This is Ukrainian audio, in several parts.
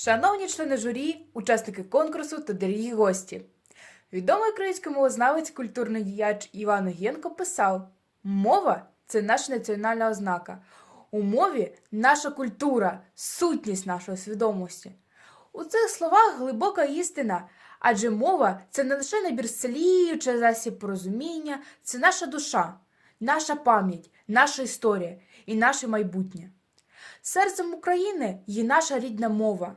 Шановні члени журі, учасники конкурсу та дорогі гості. Відомий український мовознавець, культурний діяч Іван Огєнко писав: мова це наша національна ознака. У мові наша культура, сутність нашої свідомості. У цих словах глибока істина, адже мова це не лише набір слів чи засіб порозуміння, це наша душа, наша пам'ять, наша історія і наше майбутнє. Серцем України є наша рідна мова.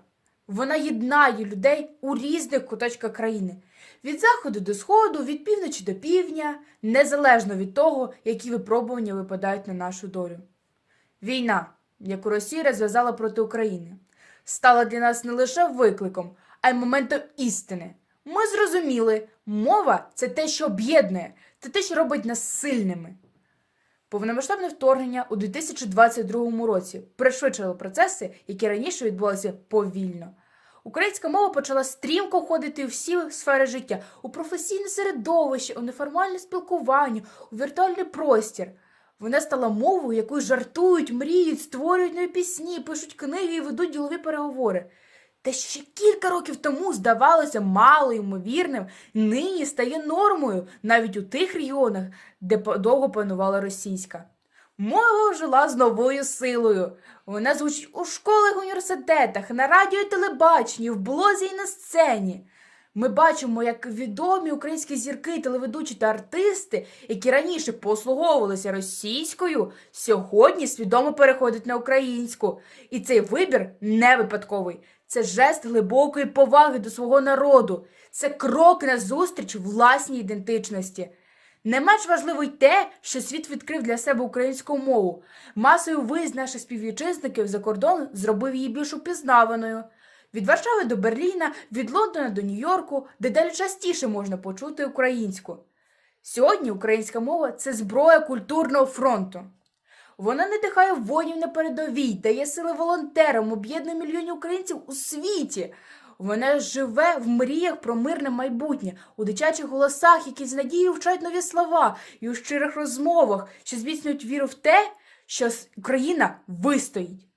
Вона єднає людей у різних куточках країни від заходу до сходу, від півночі до півдня, незалежно від того, які випробування випадають на нашу долю. Війна, яку Росія розв'язала проти України, стала для нас не лише викликом, а й моментом істини. Ми зрозуміли, мова це те, що об'єднує, це те, що робить нас сильними. Повномасштабне вторгнення у 2022 році пришвидшило процеси, які раніше відбувалися повільно. Українська мова почала стрімко входити у всі сфери життя, у професійне середовище, у неформальне спілкування, у віртуальний простір. Вона стала мовою, якою жартують, мріють, створюють нові пісні, пишуть книги і ведуть ділові переговори. Що ще кілька років тому здавалося мало ймовірним, нині стає нормою навіть у тих регіонах, де довго панувала російська. Мова жила з новою силою. Вона звучить у школах, університетах, на радіо і телебаченні, в блозі і на сцені. Ми бачимо, як відомі українські зірки, телеведучі та артисти, які раніше послуговувалися російською, сьогодні свідомо переходять на українську. І цей вибір не випадковий. Це жест глибокої поваги до свого народу. Це крок назустріч власній ідентичності. Не менш важливо й те, що світ відкрив для себе українську мову. Масовий виїзд наших співвітчизників за кордон зробив її більш упізнаваною. Від Варшави до Берліна, від Лондона до Нью-Йорку, де далі частіше можна почути українську. Сьогодні українська мова це зброя культурного фронту. Вона не дихає воїнів на передовій, дає сили волонтерам, об'єднує мільйонів українців у світі. Вона живе в мріях про мирне майбутнє, у дитячих голосах, які з надією вчать нові слова, і у щирих розмовах, що зміцнюють віру в те, що Україна вистоїть.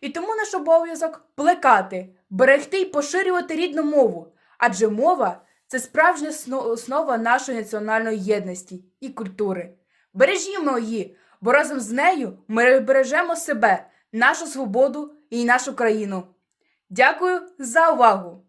І тому наш обов'язок плекати, берегти і поширювати рідну мову, адже мова це справжня основа нашої національної єдності і культури. Бережімо її, бо разом з нею ми бережемо себе, нашу свободу і нашу країну. Дякую за увагу!